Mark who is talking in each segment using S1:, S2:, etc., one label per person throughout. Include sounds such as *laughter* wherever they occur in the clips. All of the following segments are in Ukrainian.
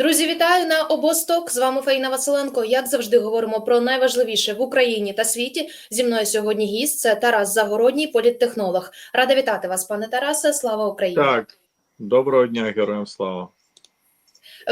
S1: Друзі, вітаю на обосток. З вами Фаїна Василенко. Як завжди, говоримо про найважливіше в Україні та світі. Зі мною сьогодні гість це Тарас Загородній, політтехнолог. Рада вітати вас, пане Тарасе. Слава Україні!
S2: Так, доброго дня, героям слава.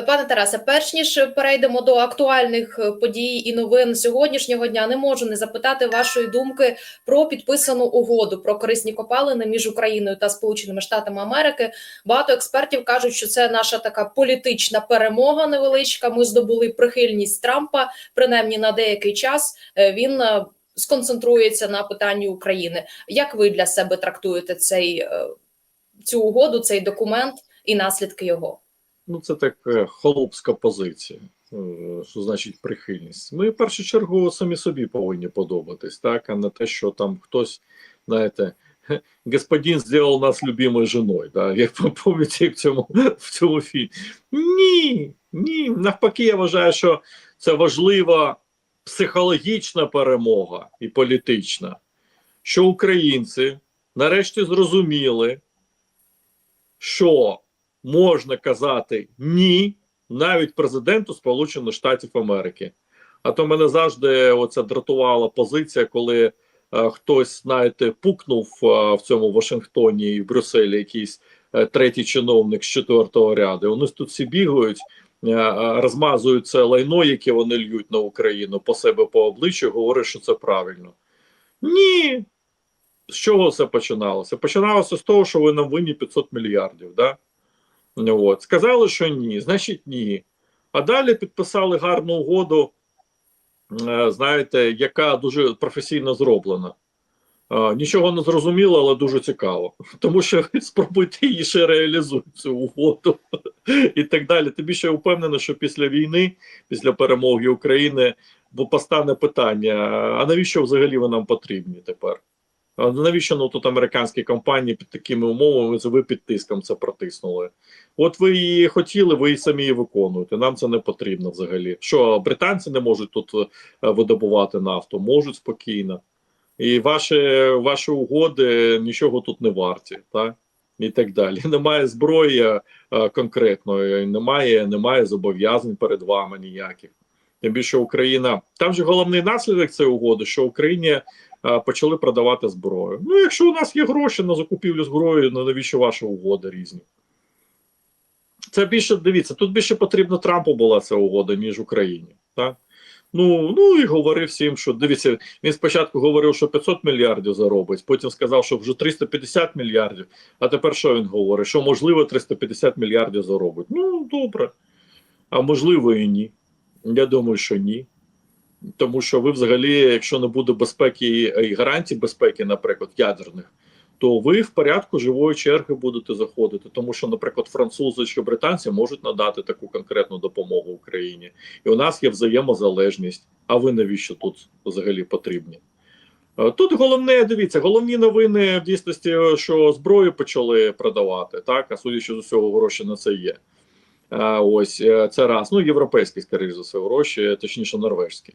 S1: Пане Тарасе, перш ніж перейдемо до актуальних е, подій і новин сьогоднішнього дня, не можу не запитати вашої думки про підписану угоду про корисні копалини між Україною та Сполученими Штатами Америки. Багато експертів кажуть, що це наша така політична перемога невеличка. Ми здобули прихильність Трампа, принаймні на деякий час. Е, Він е, сконцентрується на питанні України. Як ви для себе трактуєте цей цю угоду, цей документ і наслідки його?
S2: Ну, це така холопська позиція, е, що значить прихильність. Ми в першу чергу самі собі повинні подобатись, так, а не те, що там хтось, знаєте, господин зробив нас любимою жіною, так, як пам'ятаєте в цьому, в цьому фільмі. Ні, ні. Навпаки, я вважаю, що це важлива психологічна перемога і політична, що українці нарешті зрозуміли, що можна казати ні навіть президенту Сполучених Штатів Америки. А то мене завжди оця дратувала позиція, коли е, хтось, знаєте, пукнув е, в цьому Вашингтоні і в Брюсселі якийсь е, третій чиновник з четвертого ряду. Вони тут всі бігають, е, е, розмазують це лайно, яке вони льють на Україну по себе по обличчю, говорять, що це правильно. Ні. З чого це починалося? Починалося з того, що ви нам винні 500 мільярдів. Да? Ну, От. Сказали, що ні, значить ні. А далі підписали гарну угоду, е, знаєте, яка дуже професійно зроблена. Е, Нічого не зрозуміло, але дуже цікаво. *laughs* Тому що *laughs* спробуйте її ще реалізують цю угоду *laughs* і так далі. Тобі ще впевнено, що після війни, після перемоги України, бо постане питання: а навіщо взагалі ви нам потрібні тепер? Навіщо ну тут американські компанії під такими умовами ви під тиском це протиснули? От ви її хотіли, ви її самі виконуєте. Нам це не потрібно взагалі. Що британці не можуть тут е, видобувати нафту, можуть спокійно. І ваші, ваші угоди нічого тут не варті, так? І так далі. *laughs* Немає зброї е, конкретної, немає, немає зобов'язань перед вами ніяких. Тим більше Україна. Там же головний наслідок цієї угоди, що Україні почали продавати зброю. Ну, якщо у нас є гроші на закупівлю зброї, ну навіщо ваші угоди різні? Це більше дивіться, тут більше потрібно Трампу була ця угода, ніж Україні. Так? Ну ну і говорив всім, що дивіться, він спочатку говорив, що 500 мільярдів заробить, потім сказав, що вже 350 мільярдів. А тепер що він говорить? Що можливо 350 мільярдів заробить. Ну добре. А можливо і ні. Я думаю, що ні. Тому що ви взагалі, якщо не буде безпеки і гарантій безпеки, наприклад, ядерних, то ви в порядку живої черги будете заходити. Тому що, наприклад, французи чи британці можуть надати таку конкретну допомогу Україні, і у нас є взаємозалежність. А ви навіщо тут взагалі потрібні? Е, Тут головне, дивіться, головні новини в дійсності, що зброю почали продавати, так а судячи з усього, гроші на це є. Ось е, це раз. Ну, європейські, скоріш за все, гроші, точніше, норвежські,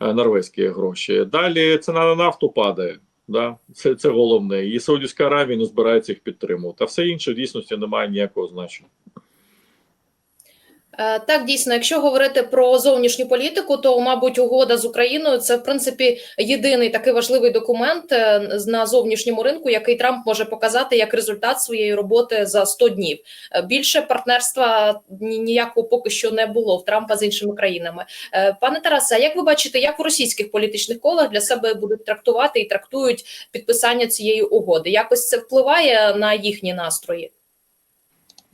S2: е, норвезькі гроші. Далі ціна на нафту падає. Да? Це це головне. І Саудівська Аравія не збирається їх підтримувати. А все інше в дійсності немає ніякого значення.
S1: Е, Так, дійсно, якщо говорити про зовнішню політику, то мабуть угода з Україною це в принципі єдиний такий важливий документ е, на зовнішньому ринку, який Трамп може показати як результат своєї роботи за 100 днів. Е, Більше партнерства ніякого поки що не було в Трампа з іншими країнами. Пане Тарасе, як ви бачите, як у російських політичних колах для себе будуть трактувати і трактують підписання цієї угоди? Якось це впливає на їхні настрої?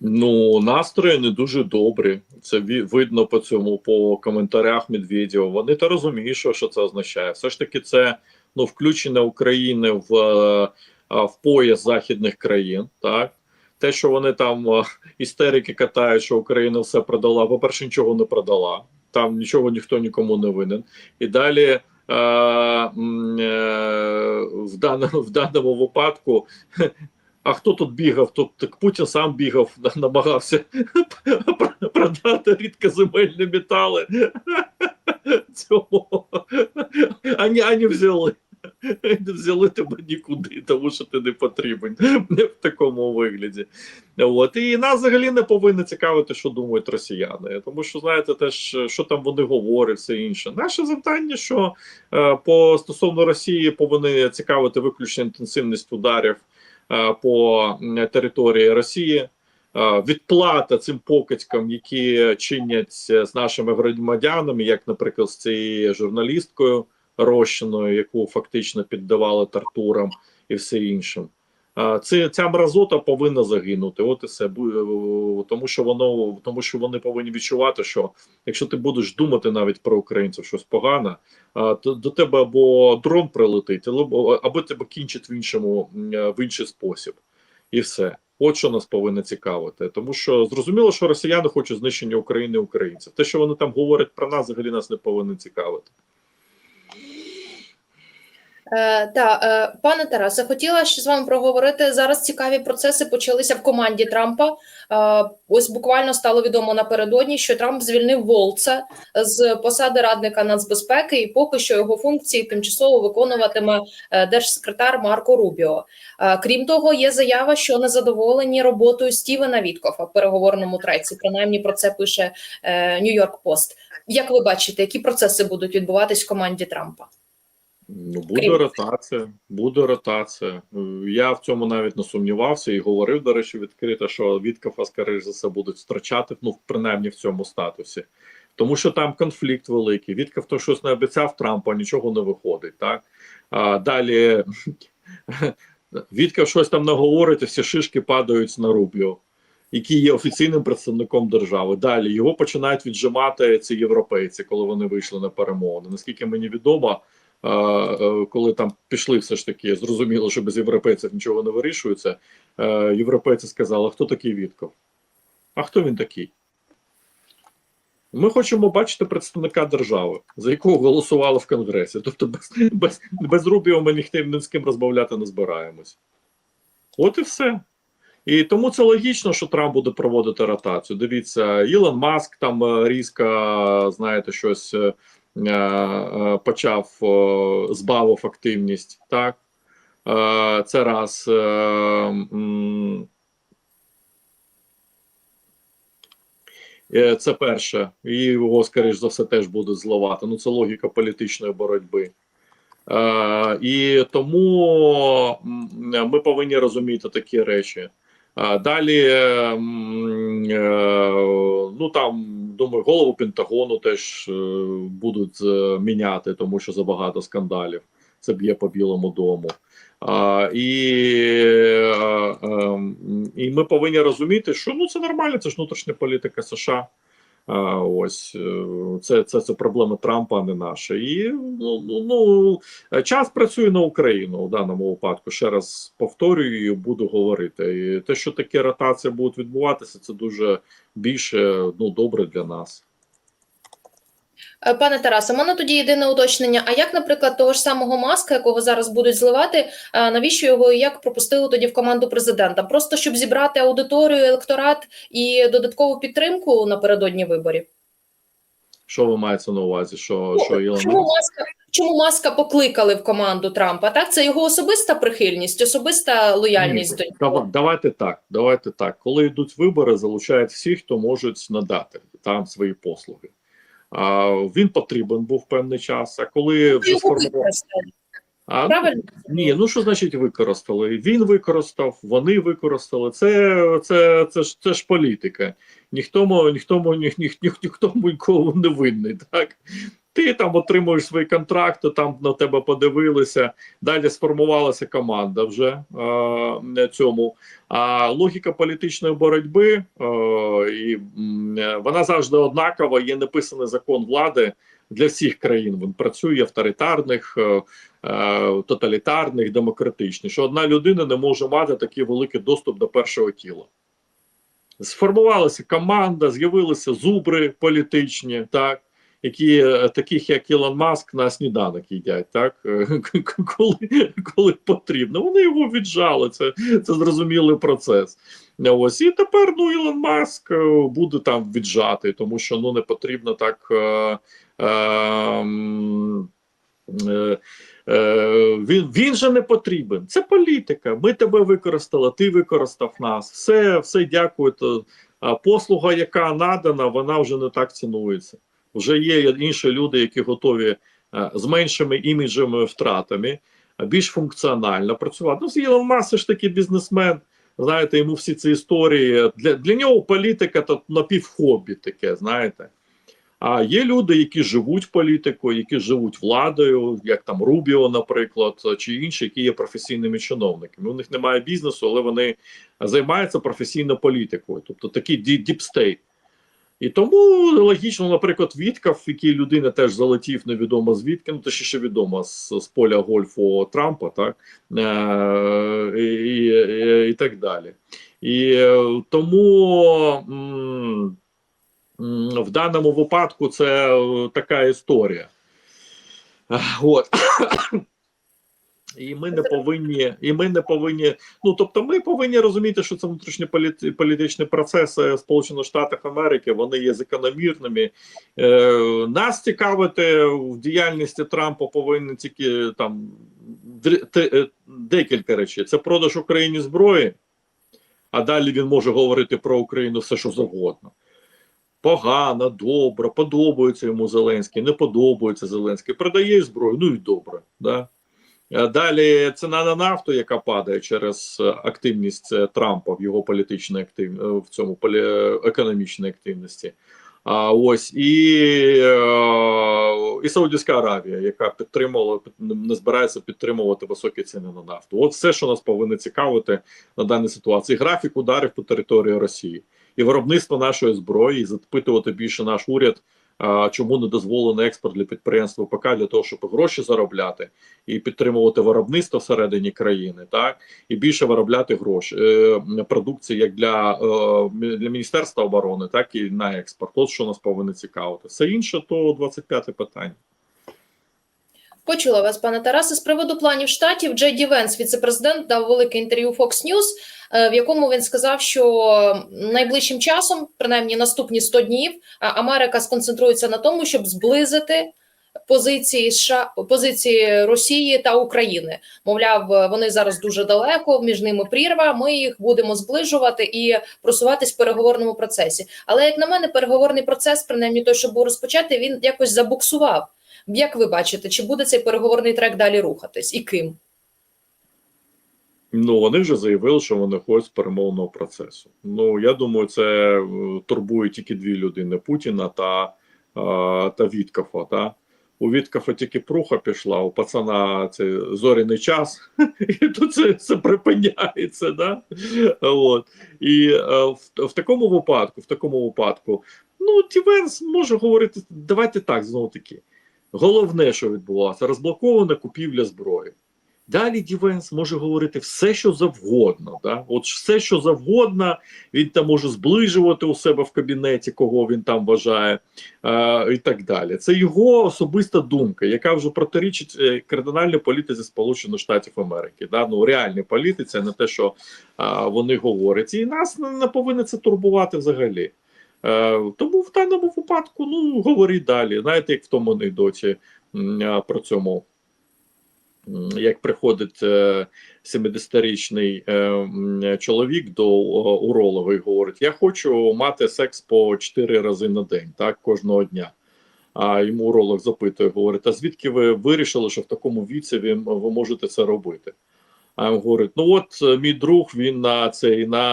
S2: Ну, настрої не дуже добрі. Це видно по цьому по коментарях Медведєва. Вони то розуміють, що, це означає. Все ж таки, це ну, включення України в, е, в пояс західних країн. Так те, що вони там е, істерики катають, що Україна все продала. По-перше, нічого не продала. Там нічого ніхто нікому не винен. І далі. е, В даному, в даному випадку а хто тут бігав? Так Путін сам бігав, *laughs* намагався продати рідкоземельні метали. *laughs* Цьому ані, ані взяли. Не взяли тебе нікуди, тому що ти не потрібен в такому вигляді. От і нас взагалі не повинно цікавити, що думають росіяни, тому що знаєте, теж що там вони говорять, все інше. Наше завдання, що е, по стосовно Росії повинні цікавити виключно інтенсивність ударів по території Росії. е, Відплата цим покидькам, які чинять з нашими громадянами, як, наприклад, з цією журналісткою Рощиною, яку фактично піддавали тортурам і все іншим. Це ця мразота повинна загинути. От і все е, тому, що воно тому, що вони повинні відчувати, що якщо ти будеш думати навіть про українців щось погане, то до тебе або дрон прилетить, або, або тебе кінчить в іншому е, в інший спосіб, і все. От що нас повинно цікавити, тому що зрозуміло, що росіяни хочуть знищення України і українців. Те, що вони там говорять про нас, взагалі нас не повинно цікавити.
S1: Е, та, е, пане Тарасе, хотіла ще з вами проговорити. Зараз цікаві процеси почалися в команді Трампа. Е, ось буквально стало відомо напередодні, що Трамп звільнив Волца з посади радника нацбезпеки, і поки що його функції тимчасово виконуватиме е, держсекретар Марко Рубіо. Е, крім того, є заява, що незадоволені роботою Стівена Віткофа в переговорному треці. Принаймні про це пише Нью-Йорк Пост. Як ви бачите, які процеси будуть відбуватись в команді Трампа?
S2: Ну, буде
S1: Крім-
S2: ротація, буде ротація. Е, Я в цьому навіть не сумнівався і говорив, до речі, відкрито, що Віткафа, скоріш за все, будуть втрачати, ну, принаймні в цьому статусі. Тому що там конфлікт великий. Віткав то щось не обіцяв Трампа, нічого не виходить. Так? А далі *laughs* Віткав щось там не говорить, і всі шишки падають на Рублю, який є офіційним представником держави. Далі його починають віджимати ці європейці, коли вони вийшли на перемовини. Наскільки мені відомо, коли там пішли, все ж таки зрозуміло, що без європейців нічого не вирішується. е, Європейці сказали, хто такий Вітков? А хто він такий? Ми хочемо бачити представника держави, за якого голосували в Конгресі. Тобто без, без, без Рубіо ми ніхто ні з ким розмовляти не збираємось. От і все. І тому це логічно, що Трамп буде проводити ротацію. Дивіться, Ілон Маск там е, різко, знаєте, щось е, е, почав, е, збавив активність. Так? Е, Це раз. Е, Е, Це перше, і його, скоріш за все, теж будуть зливати. Ну, це логіка політичної боротьби. Е, і тому ми повинні розуміти такі речі. Далі, е, ну там, думаю, голову Пентагону теж е, будуть е, міняти, тому що забагато скандалів. Це б'є по Білому дому. А, і, а, е, і ми повинні розуміти, що ну це нормально, це ж внутрішня політика США. Ось е, це, це, це проблема Трампа, а не наша. І ну, ну, ну час працює на Україну у даному випадку. Ще раз повторюю і буду говорити. І те, що такі ротації будуть відбуватися, це дуже більше ну добре для нас.
S1: Е, Пане Тарасе, у мене тоді єдине уточнення. А як, наприклад, того ж самого маска, якого зараз будуть зливати, е, навіщо його і як пропустили тоді в команду президента? Просто щоб зібрати аудиторію, електорат і додаткову підтримку напередодні виборів?
S2: Що ви маєте на увазі? Що,
S1: Ну,
S2: що Ілон
S1: Чому маска, чому маска покликали в команду Трампа? Так, це його особиста прихильність, особиста лояльність до нього.
S2: Давайте так. Давайте так. Коли йдуть вибори, залучають всіх, хто можуть надати там свої послуги. А, він потрібен був певний час. А коли вже
S1: сформували
S2: сформував. А,
S1: Правильно?
S2: Ні, ну що значить використали? Він використав, вони використали. Це, це, це, ж, це ж політика. Ніхто ніхто мо- ні, ні, ні, ніхто нікому не винний. Так? Ти там отримуєш свої контракти, там на тебе подивилися. Далі сформувалася команда вже на цьому. А логіка політичної боротьби е, і, е, вона завжди однакова. Є неписаний закон влади для всіх країн. Він працює авторитарних. Е, е, тоталітарних, демократичних, що одна людина не може мати такий великий доступ до першого тіла. Сформувалася команда, з'явилися зубри політичні, так, які е, таких, як Ілон Маск, на сніданок їдять, так, е, *laughs* коли, коли потрібно. Вони його віджали, це, це зрозумілий процес. Ось і тепер ну Ілон Маск е, буде там віджатий, тому що ну не потрібно так. Е, е, він, він же не потрібен. Це політика. Ми тебе використали, ти використав нас. Все, все дякую. То, послуга, яка надана, вона вже не так цінується. Вже є інші люди, які готові е, з меншими іміджами втратами, більш функціонально працювати. Ну, Ілон Маск ж таки бізнесмен. Знаєте, йому всі ці історії для, для нього політика то напівхобі таке, знаєте. А є люди, які живуть політикою, які живуть владою, як там Рубіо, наприклад, чи інші, які є професійними чиновниками. У них немає бізнесу, але вони займаються професійно політикою, тобто такий діпстейт. І тому логічно, наприклад, Віткав, який людина теж залетів невідомо звідки, ну точніше відомо з, з поля гольфу Трампа, так е, і, і, і так далі. І е, тому. В даному випадку це е, така історія. Е, От. І ми не повинні, і ми не повинні. Ну тобто, ми повинні розуміти, що це внутрішньополітичні процеси Сполучених Штатів Америки, вони є закономірними. Е, Нас цікавити в діяльності Трампа повинні тільки там е, декілька речей: це продаж Україні зброї, а далі він може говорити про Україну все, що завгодно погано, добре, подобається йому Зеленський, не подобається Зеленський, продає зброю, ну і добре. Да? А Далі ціна на нафту, яка падає через е, активність е, Трампа в його політичній актив... е, в цьому полі... економічній активності. А ось і, е, і Саудівська Аравія, яка підтримувала, не збирається підтримувати високі ціни на нафту. От все, що нас повинно цікавити на даній ситуації. Графік ударів по території Росії і виробництво нашої зброї, і запитувати більше наш уряд, чому не дозволено експорт для підприємств ВПК для того, щоб гроші заробляти і підтримувати виробництво всередині країни, так і більше виробляти гроші е, продукції як для, е, для міністерства оборони, так і на експорт. От що нас повинно цікавити. Все інше то 25 питання.
S1: Почула вас, пане Тарасе. З приводу планів штатів Джей Ді Венс, віцепрезидент, дав велике інтерв'ю Fox News, в якому він сказав, що найближчим часом, принаймні наступні 100 днів, Америка сконцентрується на тому, щоб зблизити позиції США, позиції Росії та України. Мовляв, вони зараз дуже далеко, між ними прірва. Ми їх будемо зближувати і просуватись в переговорному процесі. Але як на мене, переговорний процес, принаймні той, що був розпочатий, він якось забуксував. Як ви бачите, чи буде цей переговорний трек далі рухатись і ким?
S2: Ну вони вже заявили, що вони хочуть перемовного процесу. Ну я думаю, це е, турбує тільки дві людини: Путіна та, е, та Віткафа. Та? У Віткафа тільки пруха пішла, у пацана це зоряний час, *laughs* і тут це, це припиняється. Да? От. І е, в, в такому випадку, в такому випадку, ну Тівенс може говорити, давайте так знову таки. Головне, що відбувалося, розблокована купівля зброї. Далі Дівенс може говорити все, що завгодно. Да? От все, що завгодно, він там може зближувати у себе в кабінеті, кого він там вважає, е, і так далі. Це його особиста думка, яка вже протирічить е, кардинальній політиці Сполучених Штатів Америки. Да? Ну, реальній політиці, а не те, що е, вони говорять. І нас не, не повинно це турбувати взагалі. Е, тому в даному випадку ну, говоріть далі. Знаєте, як в тому анекдоті е, про цьому. Як приходить е, 70-річний е, чоловік до е, уролога і говорить: Я хочу мати секс по 4 рази на день, так, кожного дня. А йому уролог запитує, говорить: а звідки ви вирішили, що в такому віці ви, ви можете це робити? А він говорить: ну от е, мій друг, він на цей на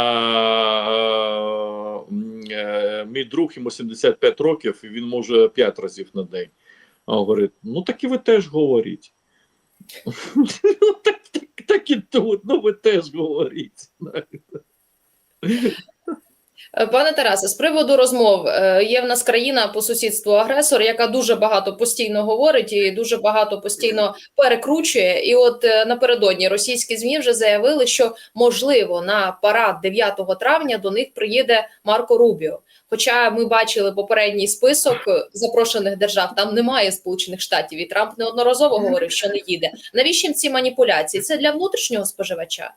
S2: е, е, мій друг йому 75 років, і він може 5 разів на день. А він говорить: ну так і ви теж говоріть. Ну, так, так, так і тут, ну ви теж говоріть.
S1: Е, Пане Тарасе, з приводу розмов е, є в нас країна по сусідству агресор, яка дуже багато постійно говорить і дуже багато постійно перекручує. І от е, напередодні російські змі вже заявили, що можливо на парад 9 травня до них приїде Марко Рубіо. Хоча ми бачили попередній список запрошених держав, там немає Сполучених Штатів, і Трамп неодноразово говорив, що не їде. Навіщо ці маніпуляції? Це для внутрішнього споживача.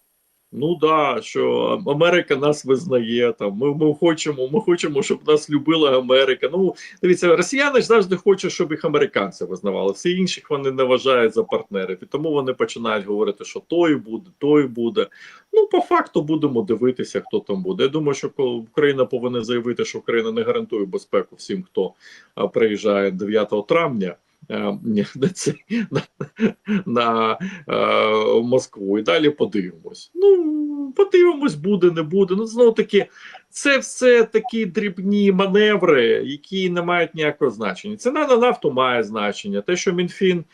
S2: Ну да, що Америка нас визнає. Там ми, ми хочемо, ми хочемо, щоб нас любила Америка. Ну дивіться, росіяни ж завжди хочуть, щоб їх американці визнавали. Всі інших вони не вважають за партнерів, і тому вони починають говорити, що той буде, той буде. Ну по факту будемо дивитися, хто там буде. Я думаю, що Україна повинна заявити, що Україна не гарантує безпеку всім, хто приїжджає 9 травня. Е, на, на, на е, Москву і далі подивимось. Ну, подивимось, буде, не буде. Ну, знову таки, це все такі дрібні маневри, які не мають ніякого значення. Ціна на нафту має значення. Те, що Мінфін е,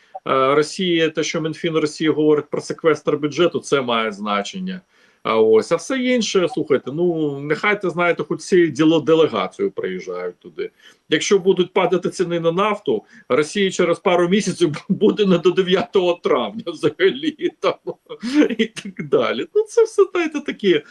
S2: Росії, те, що Мінфін Росії говорить про секвестр бюджету, це має значення. А ось, а все інше, слухайте, ну нехай ти знаєте, хоч ці діло делегацією приїжджають туди. Якщо будуть падати ціни на нафту, Росія через пару місяців *laughs* буде не до 9 травня взагалі там *laughs* і так далі. Ну це все знаєте, такі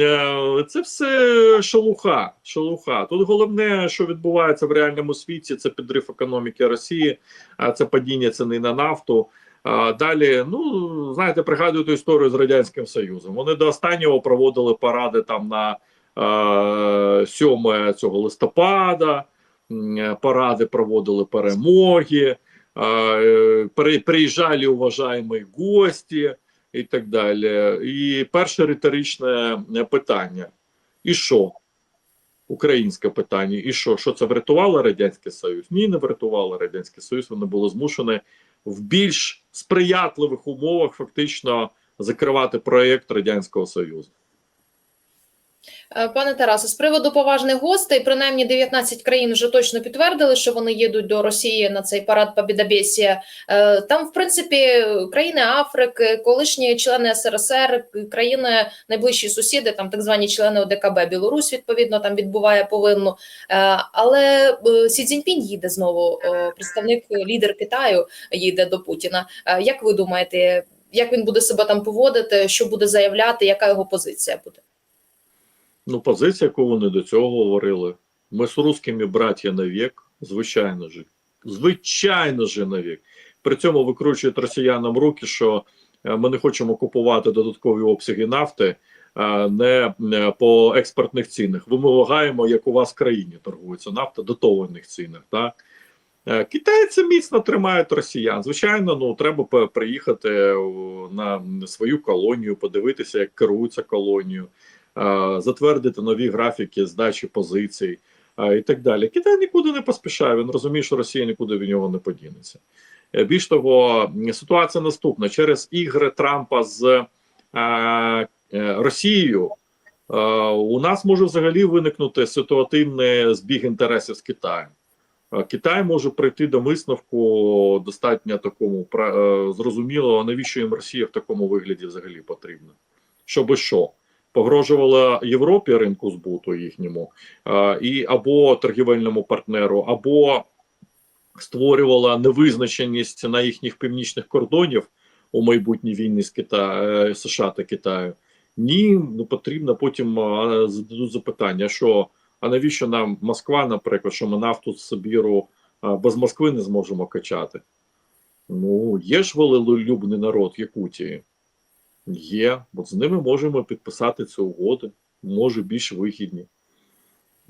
S2: е, це все шелуха. шелуха. Тут головне, що відбувається в реальному світі, це підрив економіки Росії, а це падіння ціни на нафту. Далі, ну знаєте, пригадуєте історію з радянським Союзом. Вони до останнього проводили паради там на е, 7 цього листопада. Паради проводили перемоги, е, приїжджали уважаємо гості і так далі. І перше риторичне питання: і що? Українське питання, і що? Що це врятувало Радянський Союз? Ні, не врятувало Радянський Союз. Вони були змушені в більш сприятливих умовах фактично закривати проєкт Радянського Союзу.
S1: Е, Пане Тарасе, з приводу поважних гостей, принаймні 19 країн вже точно підтвердили, що вони їдуть до Росії на цей парад Побідобєсія. Е, Там, в принципі, країни Африки, колишні члени СРСР, країни найближчі сусіди, там так звані члени ОДКБ, Білорусь відповідно там відбуває повинну. Е, Але Сі Цзіньпінь їде знову. Представник лідер Китаю їде до Путіна. Як ви думаєте, як він буде себе там поводити? Що буде заявляти? Яка його позиція буде?
S2: Ну, позиція, яку вони до цього говорили. Ми з русскими браття навік, звичайно ж, звичайно ж навік. При цьому викручують росіянам руки, що е, ми не хочемо купувати додаткові обсяги нафти е, не е, по експортних цінах. Вимагаємо, як у вас в країні торгується нафта, дотованих цінах. Так? Китайці міцно тримають росіян. Звичайно, ну треба приїхати на свою колонію, подивитися, як керується колонією, затвердити нові графіки здачі позицій е, і так далі. Китай нікуди не поспішає. Він розуміє, що Росія нікуди від нього не подінеться. Е, Більш того, ситуація наступна: через ігри Трампа з е, е, Росією. е, У нас може взагалі виникнути ситуативний збіг інтересів з Китаєм. Е, Китай може прийти до висновку достатньо такому е, зрозумілого, навіщо їм Росія в такому вигляді взагалі потрібна. Щоби що? Погрожувала Європі ринку збуту їхньому, е, і або торгівельному партнеру, або створювала невизначеність на їхніх північних кордонів у майбутній війні з Китаю, США та Китаю. Ні, ну потрібно потім е, зададуть запитання, що а навіщо нам Москва, наприклад, що ми нафту з Сибіру без Москви не зможемо качати? Ну, є ж волелюбний народ Якутії. Є, от з ними можемо підписати ці угоди, може більш вигідні.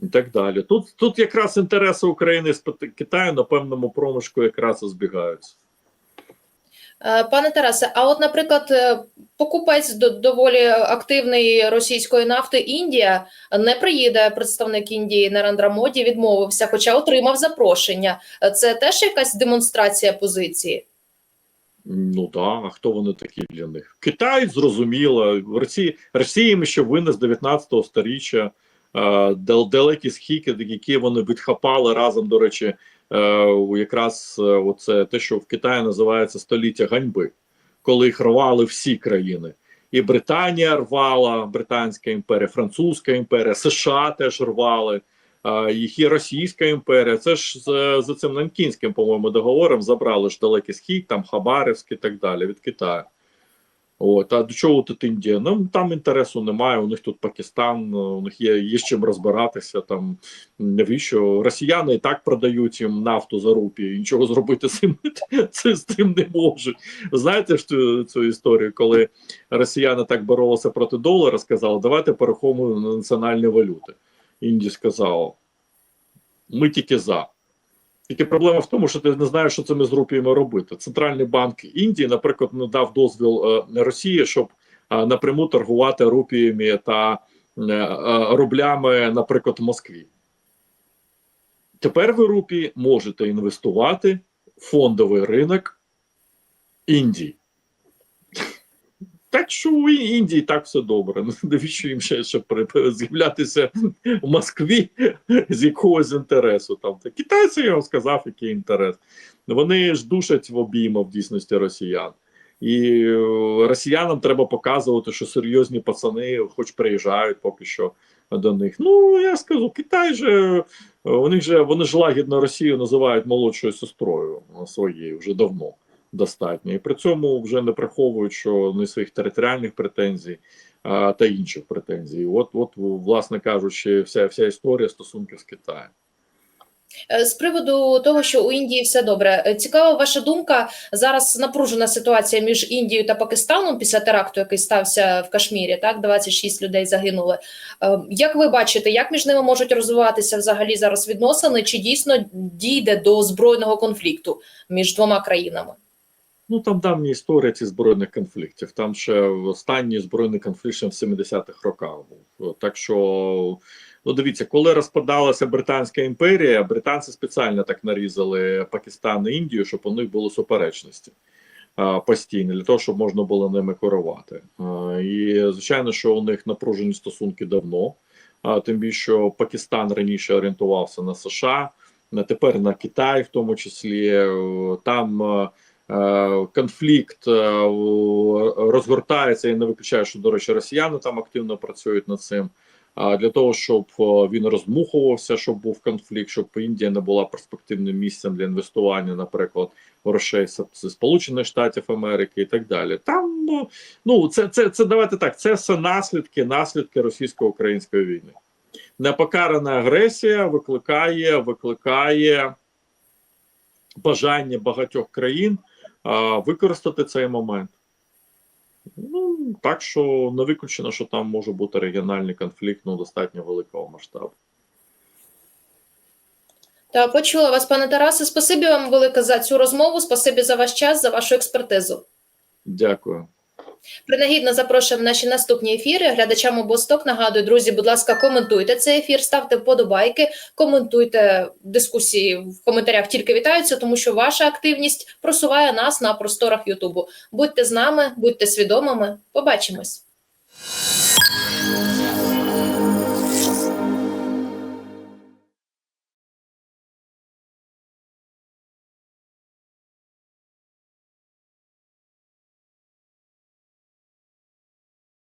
S2: І так далі. Тут, тут якраз інтереси України з Китаю на певному проміжку якраз збігаються.
S1: Е, Пане Тарасе, а от, наприклад, е, покупець доволі активний російської нафти Індія не приїде. Представник Індії Нарандра Моді відмовився, хоча отримав запрошення. Це теж якась демонстрація позиції.
S2: Ну так, а хто вони такі для них? Китай зрозуміло. В Росії Росія їм ще винес 19-го сторіччя е, дал- далекі схіки, які вони відхапали разом, до речі, е, якраз е, оце те, що в Китаї називається століття ганьби, коли їх рвали всі країни. І Британія рвала, Британська імперія, Французька імперія, США теж рвали. Їх і Російська імперія. Це ж з, за цим Нанкінським, по-моєму, договором забрали ж далекий схід, там Хабаровськ і так далі від Китаю. От, а до чого тут Індія? Ну там інтересу немає. У них тут Пакистан, у них є, є з чим розбиратися. Там навіщо росіяни і так продають їм нафту за рупії, і нічого зробити з цим, *laughs* з цим не можуть. Знаєте ж цю, цю історію, коли росіяни так боролися проти долара, сказали, давайте переховуємо на національні валюти. Індія сказала, ми тільки за. Тільки проблема в тому, що ти не знаєш, що це ми з рупіями робити. Центральний банк Індії, наприклад, не дав дозвіл е, Росії, щоб е, напряму торгувати рупіями та е, рублями, наприклад, в Москві. Тепер ви рупії можете інвестувати в фондовий ринок Індії. Так що у Індії так все добре. Ну, *laughs* навіщо їм ще, ще з'являтися в Москві з якогось інтересу? Там та китайці вам сказав, який інтерес. Вони ж душать в обіймах в дійсності росіян. І е, росіянам треба показувати, що серйозні пацани, хоч приїжджають поки що до них. Ну я скажу, Китай же е, них же вони ж лагідно Росію називають молодшою сестрою своєю вже давно достатньо. І при цьому вже не приховують, що не своїх територіальних претензій а, та інших претензій. От, от, власне кажучи, вся, вся історія стосунків з Китаєм.
S1: Е, З приводу того, що у Індії все добре, Е, цікава ваша думка. Зараз напружена ситуація між Індією та Пакистаном після теракту, який стався в Кашмірі. Так, 26 людей загинули. Е, Як ви бачите, як між ними можуть розвиватися взагалі зараз відносини? Чи дійсно дійде до збройного конфлікту між двома країнами?
S2: Ну там давня історія цих збройних конфліктів. Там ще останній збройний конфлікт ще в 70-х роках був. Так що, ну дивіться, коли розпадалася Британська імперія, британці спеціально так нарізали Пакистан і Індію, щоб у них були суперечності постійно, для того, щоб можна було ними керувати. І звичайно, що у них напружені стосунки давно. А тим більше Пакистан раніше орієнтувався на США, тепер на Китай, в тому числі там. Е, Конфлікт е, розгортається. Я не виключаю, що до речі, росіяни там активно працюють над цим. А для того, щоб е, він розмухувався, щоб був конфлікт, щоб Індія не була перспективним місцем для інвестування, наприклад, грошей з Сполучених Штатів Америки і так далі. Там ну, ну це, це, це давайте так. Це все наслідки, наслідки російсько-української війни. Непокарана агресія викликає, викликає бажання багатьох країн використати цей момент. Ну, так що не виключено, що там може бути регіональний конфлікт ну, достатньо великого масштабу.
S1: Та почула вас, пане Тарасе. Спасибі вам велике за цю розмову. Спасибі за ваш час, за вашу експертизу.
S2: Дякую.
S1: Принагідно запрошуємо в наші наступні ефіри. Глядачам обосток нагадую, друзі, будь ласка, коментуйте цей ефір, ставте вподобайки, коментуйте дискусії в коментарях. Тільки вітаються, тому що ваша активність просуває нас на просторах Ютубу. Будьте з нами, будьте свідомими. Побачимось.